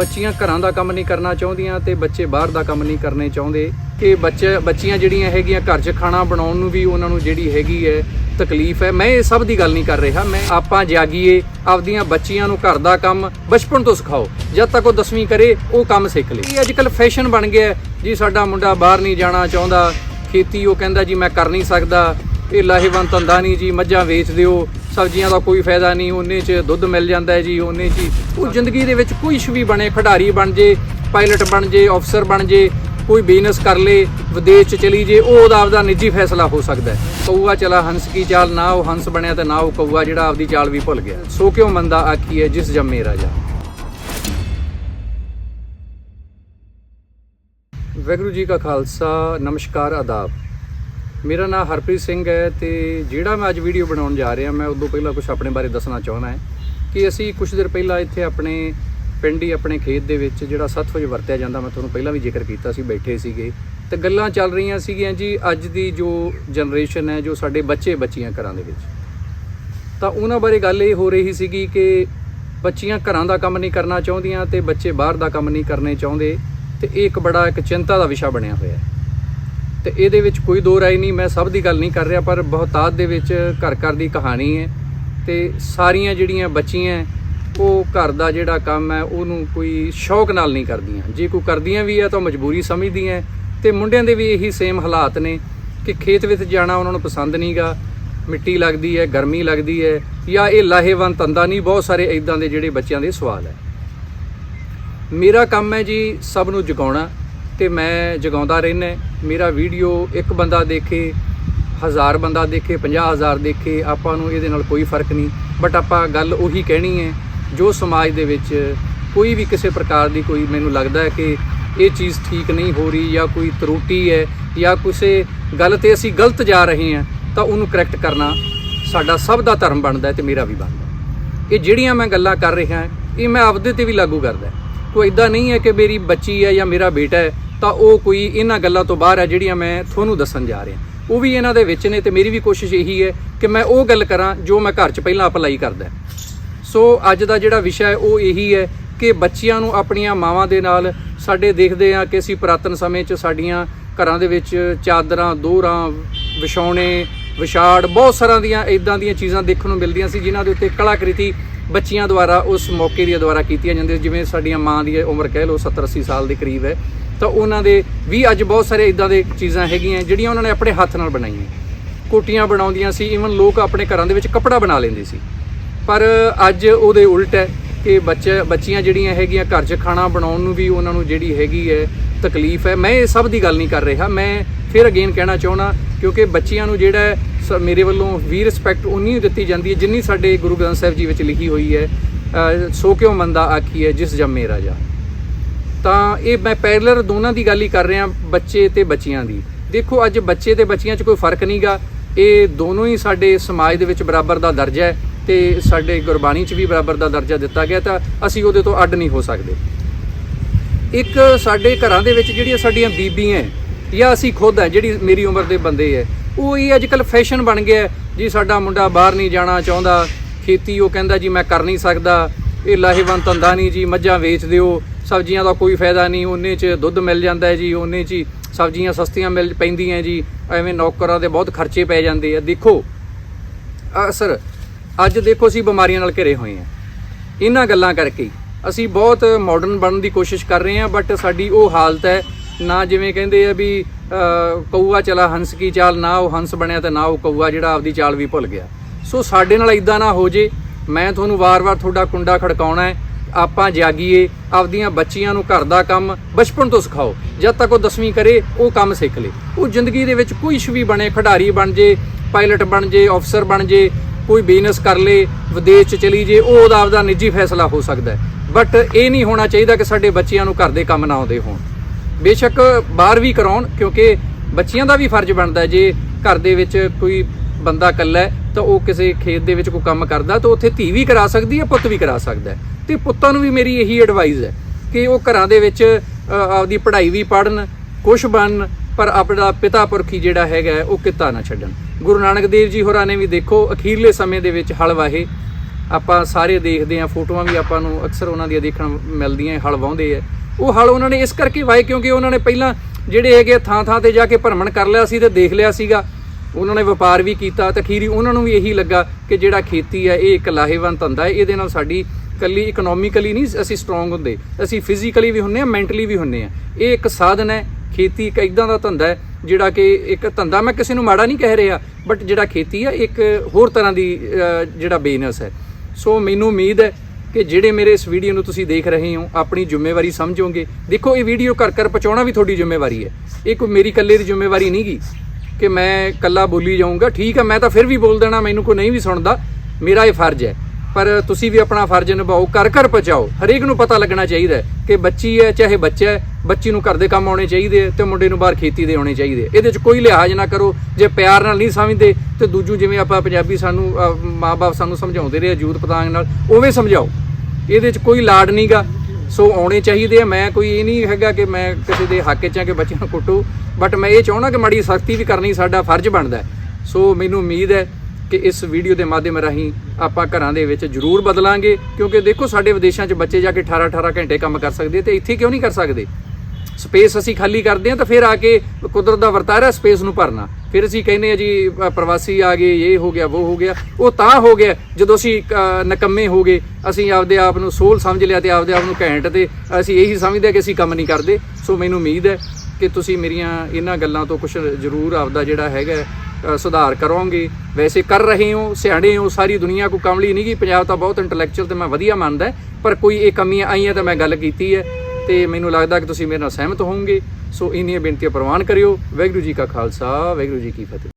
ਬੱਚੀਆਂ ਘਰਾਂ ਦਾ ਕੰਮ ਨਹੀਂ ਕਰਨਾ ਚਾਹੁੰਦੀਆਂ ਤੇ ਬੱਚੇ ਬਾਹਰ ਦਾ ਕੰਮ ਨਹੀਂ ਕਰਨੇ ਚਾਹੁੰਦੇ। ਕਿ ਬੱਚੇ, ਬੱਚੀਆਂ ਜਿਹੜੀਆਂ ਹੈਗੀਆਂ ਘਰ 'ਚ ਖਾਣਾ ਬਣਾਉਣ ਨੂੰ ਵੀ ਉਹਨਾਂ ਨੂੰ ਜਿਹੜੀ ਹੈਗੀ ਹੈ ਤਕਲੀਫ ਹੈ। ਮੈਂ ਇਹ ਸਭ ਦੀ ਗੱਲ ਨਹੀਂ ਕਰ ਰਿਹਾ। ਮੈਂ ਆਪਾਂ ਜਾਗੀਏ, ਆਪਦੀਆਂ ਬੱਚੀਆਂ ਨੂੰ ਘਰ ਦਾ ਕੰਮ ਬਚਪਨ ਤੋਂ ਸਿਖਾਓ। ਜਦ ਤੱਕ ਉਹ 10ਵੀਂ ਕਰੇ, ਉਹ ਕੰਮ ਸਿੱਖ ਲੇ। ਇਹ ਅੱਜ ਕੱਲ ਫੈਸ਼ਨ ਬਣ ਗਿਆ ਜੀ, ਸਾਡਾ ਮੁੰਡਾ ਬਾਹਰ ਨਹੀਂ ਜਾਣਾ ਚਾਹੁੰਦਾ। ਖੇਤੀ ਉਹ ਕਹਿੰਦਾ ਜੀ, ਮੈਂ ਕਰ ਨਹੀਂ ਸਕਦਾ। ਇਹ ਲਾਹੇਵੰਦ ਧੰਦਾ ਨਹੀਂ ਜੀ, ਮੱਝਾਂ ਵੇਚ ਦਿਓ। ਸਬਜ਼ੀਆਂ ਦਾ ਕੋਈ ਫਾਇਦਾ ਨਹੀਂ ਉਹਨੇ 'ਚ ਦੁੱਧ ਮਿਲ ਜਾਂਦਾ ਹੈ ਜੀ ਉਹਨੇ 'ਚ ਹੀ- ਉਹ ਜ਼ਿੰਦਗੀ ਦੇ ਵਿੱਚ ਕੁਛ ਵੀ ਬਣੇ ਖਿਡਾਰੀ ਬਣ ਜੇ ਪਾਇਲਟ ਬਣ ਜੇ ਅਫਸਰ ਬਣ ਜੇ ਕੋਈ ਬਿਜ਼ਨਸ ਕਰ ਲੇ ਵਿਦੇਸ਼ ਚ ਚਲੀ ਜੇ ਉਹ ਉਹਦਾ ਆਪਦਾ ਨਿੱਜੀ ਫੈਸਲਾ ਹੋ ਸਕਦਾ ਹੈ। ਕਊਆ ਚਲਾ ਹੰਸ ਕੀ ਚਾਲ ਨਾ ਉਹ ਹੰਸ ਬਣਿਆ ਤੇ ਨਾ ਉਹ ਕਊਆ ਜਿਹੜਾ ਆਪਦੀ ਚਾਲ ਵੀ ਭੁੱਲ ਗਿਆ। ਸੋ ਕਿਉ ਮੰਦਾ ਆਖੀਏ ਜਿਸ ਜੰਮੇ ਰਾਜਾ? ਵਾਹਿਗੁਰੂ ਜੀ ਕਾ ਖਾਲਸਾ ਨਮਸਕਾਰ ਆਦਾਬ। ਮੇਰਾ ਨਾਮ ਹਰਪ੍ਰੀਤ ਸਿੰਘ ਹੈ ਤੇ ਜਿਹੜਾ ਮੈਂ ਅੱਜ ਵੀਡੀਓ ਬਣਾਉਣ ਜਾ ਰਿਹਾ, ਮੈਂ ਉਦੋਂ ਪਹਿਲਾਂ ਕੁਝ ਆਪਣੇ ਬਾਰੇ ਦੱਸਣਾ ਚਾਹੁੰਦਾ ਹੈ ਕਿ ਅਸੀਂ ਕੁਝ ਦਿਨ ਪਹਿਲਾਂ ਇੱਥੇ ਆਪਣੇ ਪਿੰਡ ਹੀ ਆਪਣੇ ਖੇਤ ਦੇ ਵਿੱਚ ਜਿਹੜਾ ਸਤਵਜ ਵਰਤਿਆ ਜਾਂਦਾ, ਮੈਂ ਤੁਹਾਨੂੰ ਪਹਿਲਾਂ ਵੀ ਜ਼ਿਕਰ ਕੀਤਾ ਸੀ, ਬੈਠੇ ਸੀਗੇ ਤੇ ਗੱਲਾਂ ਚੱਲ ਰਹੀਆਂ ਸੀਗੀਆਂ ਜੀ ਅੱਜ ਦੀ ਜੋ ਜਨਰੇਸ਼ਨ ਹੈ, ਜੋ ਸਾਡੇ ਬੱਚੇ ਬੱਚੀਆਂ ਘਰਾਂ ਦੇ ਵਿੱਚ। ਤਾਂ ਉਹਨਾਂ ਬਾਰੇ ਗੱਲ ਇਹ ਹੋ ਰਹੀ ਸੀਗੀ ਕਿ ਬੱਚੀਆਂ ਘਰਾਂ ਦਾ ਕੰਮ ਨਹੀਂ ਕਰਨਾ ਚਾਹੁੰਦੀਆਂ ਤੇ ਬੱਚੇ ਬਾਹਰ ਦਾ ਕੰਮ ਨਹੀਂ ਕਰਨੇ ਚਾਹੁੰਦੇ ਤੇ ਇਹ ਇੱਕ ਬੜਾ ਇੱਕ ਚਿੰਤਾ ਦਾ ਵਿਸ਼ਾ ਬਣਿਆ ਹੋਇਆ ਹੈ। ਤੇ ਇਹਦੇ ਵਿੱਚ ਕੋਈ ਦੋ ਰਾਏ ਨਹੀਂ, ਮੈਂ ਸਭ ਦੀ ਗੱਲ ਨਹੀਂ ਕਰ ਰਿਹਾ, ਪਰ ਬਹੁਤਾਤ ਦੇ ਵਿੱਚ ਘਰ ਘਰ ਦੀ ਕਹਾਣੀ ਹੈ ਤੇ ਸਾਰੀਆਂ ਜਿਹੜੀਆਂ ਬੱਚੀਆਂ ਉਹ ਘਰ ਦਾ ਜਿਹੜਾ ਕੰਮ ਹੈ, ਉਹਨੂੰ ਕੋਈ ਸ਼ੌਕ ਨਾਲ ਨਹੀਂ ਕਰਦੀਆਂ। ਜੇ ਕੋਈ ਕਰਦੀਆਂ ਵੀ ਹੈ, ਤਾਂ ਮਜਬੂਰੀ ਸਮਝਦੀਆਂ ਹੈ ਤੇ ਮੁੰਡਿਆਂ ਦੇ ਵੀ ਇਹੀ ਸੇਮ ਹਾਲਾਤ ਨੇ ਕਿ ਖੇਤ ਵਿੱਚ ਜਾਣਾ ਉਹਨਾਂ ਨੂੰ ਪਸੰਦ ਨਹੀਂਗਾ ਮਿੱਟੀ ਲੱਗਦੀ ਹੈ, ਗਰਮੀ ਲੱਗਦੀ ਹੈ, ਜਾਂ ਇਹ ਲਾਹੇਵੰਦ ਧੰਦਾ ਨਹੀਂ, ਬਹੁਤ ਸਾਰੇ ਇਦਾਂ ਦੇ ਜਿਹੜੇ ਬੱਚਿਆਂ ਦੇ ਸਵਾਲ ਹੈ। ਮੇਰਾ ਕੰਮ ਹੈ ਜੀ ਸਭ ਨੂੰ ਜਗਾਉਣਾ ਤੇ ਮੈਂ ਜਗਾਉਂਦਾ ਰਹਿਣਾ ਮੇਰਾ ਵੀਡੀਓ ਇੱਕ ਬੰਦਾ ਦੇਖੇ, ਹਜ਼ਾਰ ਬੰਦਾ ਦੇਖੇ 50000 ਦੇਖੇ, ਆਪਾਂ ਨੂੰ ਇਹਦੇ ਨਾਲ ਕੋਈ ਫ਼ਰਕ ਨਹੀਂ। ਬਟ ਆਪਾਂ ਗੱਲ ਉਹੀ ਕਹਿਣੀ ਹੈ, ਜੋ ਸਮਾਜ ਦੇ ਵਿੱਚ ਕੋਈ ਵੀ ਕਿਸੇ ਪ੍ਰਕਾਰ ਦੀ ਕੋਈ ਮੈਨੂੰ ਲੱਗਦਾ ਹੈ ਕਿ ਇਹ ਚੀਜ਼ ਠੀਕ ਨਹੀਂ ਹੋ ਰਹੀ ਜਾਂ ਕੋਈ ਤਰੁੱਟੀ ਹੈ ਜਾਂ ਕਿਸੇ ਗੱਲ ਤੇ ਅਸੀਂ ਗਲਤ ਜਾ ਰਹੇ ਹਾਂ, ਤਾਂ ਉਹਨੂੰ ਕਰੈਕਟ ਕਰਨਾ ਸਾਡਾ ਸਭ ਦਾ ਧਰਮ ਬਣਦਾ ਹੈ ਤੇ ਮੇਰਾ ਵੀ ਬਣਦਾ ਇਹ ਜਿਹੜੀਆਂ ਮੈਂ ਗੱਲਾਂ ਕਰ ਰਿਹਾ, ਇਹ ਮੈਂ ਆਪਦੇ ਤੇ ਵੀ ਲਾਗੂ ਕਰਦਾ ਕੋਈ ਇਦਾਂ ਨਹੀਂ ਹੈ ਕਿ ਮੇਰੀ ਬੱਚੀ ਹੈ ਜਾਂ ਮੇਰਾ ਬੇਟਾ ਹੈ ਤਾਂ ਉਹ ਕੋਈ ਇਹਨਾਂ ਗੱਲਾਂ ਤੋਂ ਬਾਹਰ ਹੈ ਜਿਹੜੀਆਂ ਮੈਂ ਤੁਹਾਨੂੰ ਦੱਸਣ ਜਾ ਰਿਹਾ। ਉਹ ਵੀ ਇਹਨਾਂ ਦੇ ਵਿੱਚ ਨੇ ਤੇ ਮੇਰੀ ਵੀ ਕੋਸ਼ਿਸ਼ ਇਹੀ ਹੈ ਕਿ ਮੈਂ ਉਹ ਗੱਲ ਕਰਾਂ ਜੋ ਮੈਂ ਘਰ 'ਚ ਪਹਿਲਾਂ ਅਪਲਾਈ ਕਰਦਾ ਸੋ ਅੱਜ ਦਾ ਜਿਹੜਾ ਵਿਸ਼ਾ ਹੈ ਉਹ ਇਹੀ ਹੈ ਕਿ ਬੱਚਿਆਂ ਨੂੰ ਆਪਣੀਆਂ ਮਾਵਾਂ ਦੇ ਨਾਲ ਸਾਡੇ ਦੇਖਦੇ ਆ ਕਿ ਅਸੀਂ ਪੁਰਾਤਨ ਸਮੇਂ 'ਚ ਸਾਡੀਆਂ ਘਰਾਂ ਦੇ ਵਿੱਚ ਚਾਦਰਾਂ, ਦੋਹਰਾਂ, ਵਿਛਾਉਣੇ, ਵਿਛਾੜ, ਬਹੁਤ ਸਾਰਾਂ ਦੀਆਂ ਇਦਾਂ ਦੀਆਂ ਚੀਜ਼ਾਂ ਦੇਖਣ ਨੂੰ ਮਿਲਦੀਆਂ ਸੀ ਜਿਨ੍ਹਾਂ ਦੇ ਉੱਤੇ ਕਲਾਕ੍ਰਿਤੀ ਬੱਚਿਆਂ ਦੁਆਰਾ ਉਸ ਮੌਕੇ ਦੀਆਂ ਦੁਆਰਾ ਕੀਤੀਆਂ ਜਾਂਦੀਆਂ ਜਿਵੇਂ ਸਾਡੀਆਂ ਮਾਂ ਦੀ ਉਮਰ ਕਹਿ ਲਓ 70 80 ਸਾਲ ਦੇ ਕਰੀਬ ਹੈ। ਤਾਂ ਉਹਨਾਂ ਦੇ ਵੀ ਅੱਜ ਬਹੁਤ ਸਾਰੇ ਇਦਾਂ ਦੇ ਚੀਜ਼ਾਂ ਹੈਗੀਆਂ ਜਿਹੜੀਆਂ ਉਹਨਾਂ ਨੇ ਆਪਣੇ ਹੱਥ ਨਾਲ ਬਣਾਈਆਂ। ਕੋਟੀਆਂ ਬਣਾਉਂਦੀਆਂ ਸੀ ਇਵਨ ਲੋਕ ਆਪਣੇ ਘਰਾਂ ਦੇ ਵਿੱਚ ਕੱਪੜਾ ਬਣਾ ਲੈਂਦੇ ਸੀ। ਪਰ ਅੱਜ ਉਹਦੇ ਉਲਟ ਹੈ ਕਿ ਬੱਚੇ ਬੱਚੀਆਂ ਜਿਹੜੀਆਂ ਹੈਗੀਆਂ ਘਰ 'ਚ ਖਾਣਾ ਬਣਾਉਣ ਨੂੰ ਵੀ ਉਹਨਾਂ ਨੂੰ ਜਿਹੜੀ ਹੈਗੀ ਹੈ ਤਕਲੀਫ ਹੈ। ਮੈਂ ਇਹ ਸਭ ਦੀ ਗੱਲ ਨਹੀਂ ਕਰ ਰਿਹਾ। ਮੈਂ ਫਿਰ ਅਗੇਨ ਕਹਿਣਾ ਚਾਹੁੰਦਾ ਕਿਉਂਕਿ ਬੱਚੀਆਂ ਨੂੰ ਜਿਹੜਾ ਸ- ਮੇਰੇ ਵੱਲੋਂ ਵੀ ਰਿਸਪੈਕਟ ਉਨੀ ਦਿੱਤੀ ਜਾਂਦੀ ਹੈ ਜਿੰਨੀ ਸਾਡੇ ਗੁਰੂ ਗ੍ਰੰਥ ਸਾਹਿਬ ਜੀ ਵਿੱਚ ਲਿਖੀ ਹੋਈ ਹੈ। ਅ, ਸੋ ਕਿਉ ਮੰਦਾ ਹੈ ਜਿਸ ਜੰਮੇ ਰਾਜਾ। ਤਾਂ ਇਹ ਮੈਂ ਪੈਰਲਰ ਦੋਨਾਂ ਦੀ ਗੱਲ ਹੀ ਕਰ ਰਿਹਾ, ਬੱਚੇ ਤੇ ਬੱਚੀਆਂ ਦੀ। ਦੇਖੋ, ਅੱਜ ਬੱਚੇ ਤੇ ਬੱਚੀਆਂ 'ਚ ਕੋਈ ਫ਼ਰਕ ਨਹੀਂਗਾ ਇਹ ਦੋਨੋਂ ਹੀ ਸਾਡੇ ਸਮਾਜ ਦੇ ਵਿੱਚ ਬਰਾਬਰ ਦਾ ਦਰਜਾ ਹੈ ਤੇ ਸਾਡੇ ਗੁਰਬਾਣੀ 'ਚ ਵੀ ਬਰਾਬਰ ਦਾ ਦਰਜਾ ਦਿੱਤਾ ਗਿਆ ਤਾਂ ਅਸੀਂ ਉਹਦੇ ਤੋਂ ਅੱਡ ਨਹੀਂ ਹੋ ਸਕਦੇ। ਇੱਕ ਸਾਡੇ ਘਰਾਂ ਦੇ ਵਿੱਚ ਜਿਹੜੀਆਂ ਸਾਡੀਆਂ ਬੀਬੀਆਂ ਜਾਂ ਅਸੀਂ ਖੁਦ ਹੈ, ਜਿਹੜੀ ਮੇਰੀ ਉਮਰ ਦੇ ਬੰਦੇ ਹੈ, ਉਹ ਇਹ ਅੱਜ ਕੱਲ ਫੈਸ਼ਨ ਬਣ ਗਿਆ ਜੀ, ਸਾਡਾ ਮੁੰਡਾ ਬਾਹਰ ਨਹੀਂ ਜਾਣਾ ਚਾਹੁੰਦਾ। ਖੇਤੀ ਉਹ ਕਹਿੰਦਾ ਜੀ, ਮੈਂ ਕਰ ਨਹੀਂ ਸਕਦਾ। ਇਹ ਲਾਹੇਵੰਦ ਧੰਦਾ ਨਹੀਂ ਜੀ ਮੱਝਾਂ ਵੇਚ ਦਿਓ ਸਬਜ਼ੀਆਂ ਦਾ ਕੋਈ ਫਾਇਦਾ ਨਹੀਂ ਉਹਨੇ 'ਚ ਦੁੱਧ ਮਿਲ ਜਾਂਦਾ ਹੈ ਜੀ ਉਹਨੇ 'ਚ ਹੀ ਸਬਜ਼ੀਆਂ ਸਸਤੀਆਂ ਮਿਲ ਪੈਂਦੀਆਂ ਜੀ ਐਵੇਂ ਨੌਕਰਾਂ ਦੇ ਬਹੁਤ ਖਰਚੇ ਪੈ ਜਾਂਦੇ ਆ। ਦੇਖੋ ਅਸਰ ਅੱਜ ਦੇਖੋ ਅਸੀਂ ਬਿਮਾਰੀਆਂ ਨਾਲ ਘਿਰੇ ਹੋਏ ਹਾਂ। ਇਹਨਾਂ ਗੱਲਾਂ ਕਰਕੇ ਅਸੀਂ ਬਹੁਤ ਮਾਡਰਨ ਬਣਨ ਦੀ ਕੋਸ਼ਿਸ਼ ਕਰ ਰਹੇ ਹਾਂ ਬਟ ਸਾਡੀ ਉਹ ਹਾਲਤ ਹੈ ਨਾ ਜਿਵੇਂ ਕਹਿੰਦੇ ਆ ਵੀ ਅਹ, ਕਊਆ ਚਲਾ ਹੰਸ ਕੀ ਚਾਲ ਨਾ ਉਹ ਹੰਸ ਬਣਿਆ ਤੇ ਨਾ ਉਹ ਕਊਆ ਜਿਹੜਾ ਆਪਦੀ ਚਾਲ ਵੀ ਭੁੱਲ ਗਿਆ। ਸੋ ਸਾਡੇ ਨਾਲ ਇਦਾਂ ਨਾ ਹੋ ਜੇ ਮੈਂ ਤੁਹਾਨੂੰ ਵਾਰ-ਵਾਰ ਤੁਹਾਡਾ ਕੁੰਡਾ ਖੜਕਾਉਣਾ ਹੈ। ਆਪਾਂ ਜਾਗੀਏ, ਆਪਦੀਆਂ ਬੱਚੀਆਂ ਨੂੰ ਘਰ ਦਾ ਕੰਮ ਬਚਪਨ ਤੋਂ ਸਿਖਾਓ। ਜਦ ਤੱਕ ਉਹ 10ਵੀਂ ਕਰੇ, ਉਹ ਕੰਮ ਸਿੱਖ ਲੇ। ਉਹ ਜ਼ਿੰਦਗੀ ਦੇ ਵਿੱਚ ਕੁਛ ਵੀ ਬਣੇ, ਖਿਡਾਰੀ ਬਣ ਜੇ, ਪਾਇਲਟ ਬਣ ਜੇ, ਅਫਸਰ ਬਣ ਜੇ, ਕੋਈ ਬਿਜ਼ਨਸ ਕਰ ਲੇ, ਵਿਦੇਸ਼ ਚ ਚਲੀ ਜੇ, ਉਹ ਉਹਦਾ ਆਪਦਾ ਨਿੱਜੀ ਫੈਸਲਾ ਹੋ ਸਕਦਾ ਬਟ ਇਹ ਨਹੀਂ ਹੋਣਾ ਚਾਹੀਦਾ ਕਿ ਸਾਡੇ ਬੱਚਿਆਂ ਨੂੰ ਘਰ ਦੇ ਕੰਮ ਨਾ ਆਉਂਦੇ ਹੋਣ। ਬੇਸ਼ੱਕ ਬਾਹਰ ਵੀ ਕਰਾਉਣ, ਕਿਉਂਕਿ ਬੱਚਿਆਂ ਦਾ ਵੀ ਫਰਜ਼ ਬਣਦਾ ਜੇ ਘਰ ਦੇ ਵਿੱਚ ਕੋਈ ਬੰਦਾ ਇਕੱਲਾ ਤਾਂ ਉਹ ਕਿਸੇ ਖੇਤ ਦੇ ਵਿੱਚ ਕੋਈ ਕੰਮ ਕਰਦਾ ਤਾਂ ਉੱਥੇ ਧੀ ਵੀ ਕਰਾ ਸਕਦੀ ਹੈ, ਪੁੱਤ ਵੀ ਕਰਾ ਸਕਦਾ ਹੈ। ਤੇ ਪੁੱਤਾਂ ਨੂੰ ਵੀ ਮੇਰੀ ਇਹੀ ਐਡਵਾਈਸ ਹੈ ਕਿ ਉਹ ਘਰਾਂ ਦੇ ਵਿੱਚ ਆਪਦੀ ਪੜ੍ਹਾਈ ਵੀ ਪੜ੍ਹਨ ਕੁਛ ਬਣਨ, ਪਰ ਆਪਣਾ ਪਿਤਾ ਪੁਰਖੀ ਜਿਹੜਾ ਹੈਗਾ ਉਹ ਕਿੱਤਾ ਨਾ ਛੱਡਣ। ਗੁਰੂ ਨਾਨਕ ਦੇਵ ਜੀ ਹੋਰਾਂ ਨੇ ਵੀ ਦੇਖੋ, ਅਖੀਰਲੇ ਸਮੇਂ ਦੇ ਵਿੱਚ ਹਲ ਵਾਹੇ ਆਪਾਂ ਸਾਰੇ ਦੇਖਦੇ ਆ ਫੋਟੋਆਂ ਵੀ ਆਪਾਂ ਨੂੰ ਅਕਸਰ ਉਹਨਾਂ ਦੀਆਂ ਦੇਖਣ ਮਿਲਦੀਆਂ ਹਲ ਵਾਹੁੰਦੇ ਆ ਉਹ ਹਲ ਉਹਨਾਂ ਨੇ ਇਸ ਕਰਕੇ ਵਾਏ ਕਿਉਂਕਿ ਉਹਨਾਂ ਨੇ ਪਹਿਲਾਂ ਜਿਹੜੇ ਹੈਗੇ ਆ ਥਾਂ ਥਾਂ ਤੇ ਜਾ ਕੇ ਭਰਮਣ ਕਰ ਲਿਆ ਸੀ ਤੇ ਦੇਖ ਲਿਆ ਸੀਗਾ। ਉਹਨਾਂ ਨੇ ਵਪਾਰ ਵੀ ਕੀਤਾ ਤੇ ਅਖੀਰੀ ਉਹਨਾਂ ਨੂੰ ਵੀ ਇਹੀ ਲੱਗਾ ਕਿ ਜਿਹੜਾ ਖੇਤੀ ਹੈ, ਇਹ ਇੱਕ ਲਾਹੇਵੰਦ ਧੰਦਾ ਹੈ। ਇਹਦੇ ਨਾਲ ਸਾਡੀ ਕੱਲੀ ਇਕਨੋਮਿਕਲੀ ਨਹੀਂ, ਅਸੀਂ ਸਟਰੋਂਗ ਹੁੰਦੇ। ਅਸੀਂ ਫਿਜ਼ੀਕਲੀ ਵੀ ਹੁੰਨੇ ਆ ਮੈਂਟਲੀ ਵੀ ਹੁੰਨੇ ਆ ਇਹ ਇੱਕ ਸਾਧਨ ਹੈ, ਖੇਤੀ ਇੱਕ ਇਦਾਂ ਦਾ ਧੰਦਾ ਹੈ, ਜਿਹੜਾ ਕਿ ਇੱਕ ਧੰਦਾ, ਮੈਂ ਕਿਸੇ ਨੂੰ ਮਾੜਾ ਨਹੀਂ ਕਹਿ ਰਿਹਾ ਬਟ ਜਿਹੜਾ ਖੇਤੀ ਹੈ, ਇੱਕ ਹੋਰ ਤਰ੍ਹਾਂ ਦੀ ਜਿਹੜਾ ਬਿਜ਼ਨਸ ਹੈ। ਸੋ ਮੈਨੂੰ ਉਮੀਦ ਹੈ ਕਿ ਜਿਹੜੇ ਮੇਰੇ ਇਸ ਵੀਡੀਓ ਨੂੰ ਤੁਸੀਂ ਦੇਖ ਰਹੇ ਹੋ, ਆਪਣੀ ਜ਼ਿੰਮੇਵਾਰੀ ਸਮਝੋਗੇ। ਦੇਖੋ, ਇਹ ਵੀਡੀਓ ਘਰ ਘਰ ਪਹੁੰਚਾਉਣਾ ਵੀ ਤੁਹਾਡੀ ਜ਼ਿੰਮੇਵਾਰੀ ਹੈ। ਇਹ ਕੋਈ ਮੇਰੀ ਇਕੱਲੇ ਦੀ ਜ਼ਿੰਮੇਵਾਰੀ ਨਹੀਂਗੀ ਕਿ ਮੈਂ ਇਕੱਲਾ ਬੋਲੀ ਜਾਊਂਗਾ ਠੀਕ ਹੈ ਮੈਂ ਤਾਂ ਫਿਰ ਵੀ ਬੋਲ ਦੇਣਾ ਮੈਨੂੰ ਕੋਈ ਨਹੀਂ ਵੀ ਸੁਣਦਾ ਮੇਰਾ ਇਹ ਫਰਜ਼ ਹੈ। ਪਰ ਤੁਸੀਂ ਵੀ ਆਪਣਾ ਫਰਜ਼ ਨਿਭਾਓ ਕਰ ਕਰ ਪਹੁੰਚਾਓ ਹਰੇਕ ਨੂੰ ਪਤਾ ਲੱਗਣਾ ਚਾਹੀਦਾ ਕਿ ਬੱਚੀ ਹੈ ਚਾਹੇ ਬੱਚਾ ਹੈ ਬੱਚੀ ਨੂੰ ਘਰ ਦੇ ਕੰਮ ਆਉਣੇ ਚਾਹੀਦੇ ਹੈ ਤੇ ਮੁੰਡੇ ਨੂੰ ਬਾਹਰ ਖੇਤੀ ਦੇ ਆਉਣੇ ਚਾਹੀਦੇ ਇਹਦੇ 'ਚ ਕੋਈ ਲਿਹਾਜ਼ ਨਾ ਕਰੋ ਜੇ ਪਿਆਰ ਨਾਲ ਨਹੀਂ ਸਮਝਦੇ ਤੇ ਦੂਜੂ ਜਿਵੇਂ ਆਪਾਂ ਪੰਜਾਬੀ ਸਾਨੂੰ ਅਹ, ਮਾਂ-ਬਾਪ ਸਾਨੂੰ ਸਮਝਾਉਂਦੇ ਰਹੇ ਜੂਤ ਪਤਾਂਗ ਨਾਲ ਉਵੇਂ ਸਮਝਾਓ। ਇਹਦੇ 'ਚ ਕੋਈ ਲਾਡ ਨਹੀਂਗਾ ਸੋ ਆਉਣੇ ਚਾਹੀਦੇ ਆ। ਮੈਂ ਕੋਈ ਇਹ ਨਹੀਂ ਹੈਗਾ ਕਿ ਮੈਂ ਕਿਸੇ ਦੇ ਹੱਕ 'ਚ ਆ ਕਿ ਬੱਚਿਆਂ ਨੂੰ ਕੁੱਟੂ। ਬਟ ਮੈਂ ਇਹ ਚਾਹੁੰਦਾ ਕਿ ਮਾੜੀ ਸਖਤੀ ਵੀ ਕਰਨੀ ਸਾਡਾ ਫਰਜ਼ ਬਣਦਾ ਸੋ ਮੈਨੂੰ ਉਮੀਦ ਹੈ ਕਿ ਇਸ ਵੀਡੀਓ ਦੇ ਮਾਧਿਅਮ ਰਾਹੀਂ ਆਪਾਂ ਘਰਾਂ ਦੇ ਵਿੱਚ ਜ਼ਰੂਰ ਬਦਲਾਂਗੇ। ਕਿਉਂਕਿ ਦੇਖੋ, ਸਾਡੇ ਵਿਦੇਸ਼ਾਂ 'ਚ ਬੱਚੇ ਜਾ ਕੇ 18 18 ਘੰਟੇ ਕੰਮ ਕਰ ਸਕਦੇ ਤੇ ਇੱਥੇ ਕਿਉਂ ਨਹੀਂ ਕਰ ਸਕਦੇ? ਸਪੇਸ ਅਸੀਂ ਖਾਲੀ ਕਰਦੇ ਹਾਂ ਤਾਂ ਫਿਰ ਆ ਕੇ ਕੁਦਰਤ ਦਾ ਵਰਤਾਰਾ ਸਪੇਸ ਨੂੰ ਭਰਨਾ। ਫਿਰ ਅਸੀਂ ਕਹਿੰਦੇ ਆ ਜੀ ਪ੍ਰਵਾਸੀ ਆ ਗਏ, ਇਹ ਹੋ ਗਿਆ, ਉਹ ਹੋ ਗਿਆ। ਉਹ ਤਾਂ ਹੋ ਗਿਆ, ਜਦੋਂ ਅਸੀਂ ਨਕੰਮੇ ਹੋ ਗਏ, ਅਸੀਂ ਆਪਦੇ ਆਪ ਨੂੰ ਸੋਲ ਸਮਝ ਲਿਆ ਤੇ ਆਪਦੇ ਆਪ ਨੂੰ ਘੈਂਟ ਤੇ ਅਸੀਂ ਇਹੀ ਸਮਝਦੇ ਕਿ ਅਸੀਂ ਕੰਮ ਨਹੀਂ ਕਰਦੇ। ਸੋ ਮੈਨੂੰ ਉਮੀਦ ਹੈ ਕਿ ਤੁਸੀਂ ਮੇਰੀਆਂ ਇਹਨਾਂ ਗੱਲਾਂ ਤੋਂ ਕੁਝ ਜ਼ਰੂਰ ਆਪਦਾ ਜਿਹੜਾ ਹੈਗਾ ਸੁਧਾਰ ਕਰੋਗੇ। ਵੈਸੇ ਕਰ ਰਹੇ ਹੋ, ਸਿਆਣੇ ਹੋ, ਸਾਰੀ ਦੁਨੀਆ ਕੋ ਕਮਲੀ ਨਹੀਂ ਗੀ ਪੰਜਾਬ ਤਾਂ ਬਹੁਤ ਇੰਟੈਲੈਕਚੁਅਲ ਤੇ ਮੈਂ ਵਧੀਆ ਮੰਨਦਾ, ਪਰ ਕੋਈ ਇਹ ਕਮੀਆਂ ਆਈਆਂ ਤਾਂ ਮੈਂ ਗੱਲ ਕੀਤੀ ਹੈ। ਤੇ ਮੈਨੂੰ ਲੱਗਦਾ ਕਿ ਤੁਸੀਂ ਮੇਰੇ ਨਾਲ ਸਹਿਮਤ ਹੋਵੋਗੇ। ਸੋ ਇੰਨੀਆਂ ਬੇਨਤੀਆਂ ਪ੍ਰਵਾਨ ਕਰਿਓ। ਵਾਹਿਗੁਰੂ ਜੀ ਕਾ ਖਾਲਸਾ, ਵਾਹਿਗੁਰੂ ਜੀ ਕੀ ਫਤਿਹ।